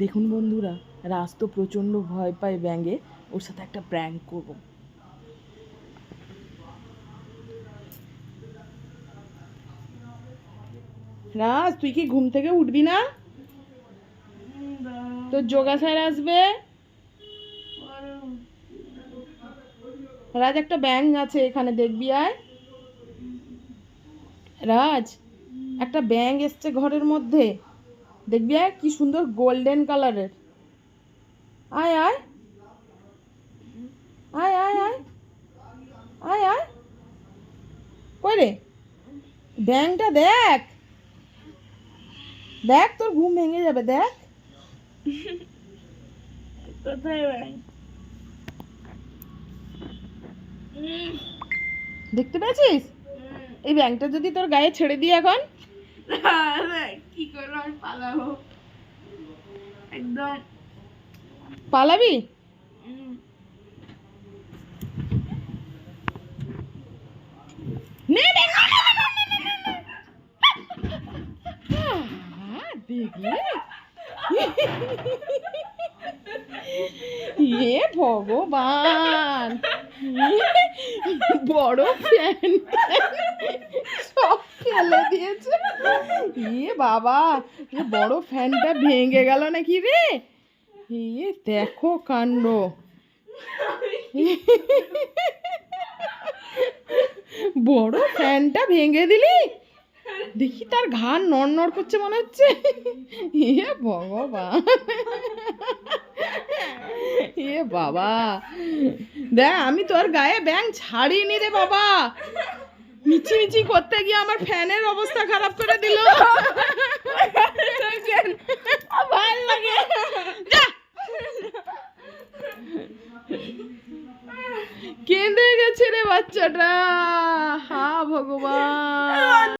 দেখুন বন্ধুরা, রাজ তো প্রচণ্ড ভয় পায় ব্যাঙে, ওর সাথে একটা প্র্যাঙ্ক করব। রাজ, তুই কি ঘুম থেকে উঠবি না? তোর যোগা স্যার আসবে? রাজ, একটা ব্যাঙ আছে এখানে, দেখবি আয়। রাজ, একটা ব্যাঙ এসছে ঘরের মধ্যে। দেখবি আয় কি সুন্দর গোল্ডেন কালারের আয় আয়। আয় আয় আয়। আয় আয়। কই রে? ব্যাংটা দেখ। দেখ তোর ঘুম ভেঙে যাবে দেখ। কোথায় ব্যাং দেখতে পেয়েছিস? এই ব্যাংটা যদি তোর গায়ে ছেড়ে দিই এখন? করে আমি পালাবো একদম এ ভগবান বড় ফ্যান ফেলে দিয়েছে। এ বাবা বড় ফ্যানটা ভেঙে গেল নাকি রে? এ দেখো কাণ্ড। বড় ফ্যানটা ভেঙে দিলি? দেখি তার ঘাড় নড় করছে মনে হচ্ছে। এ ভগবান। এ বাবা। দেখ, আমি তোর গায়ে ব্যাং ছাড়িনি রে বাবা। আমার ফ্যানের অবস্থা খারাপ করে দিল। ভালো লাগে। কেঁদে গেছে রে বাচ্চাটা। হা ভগবান।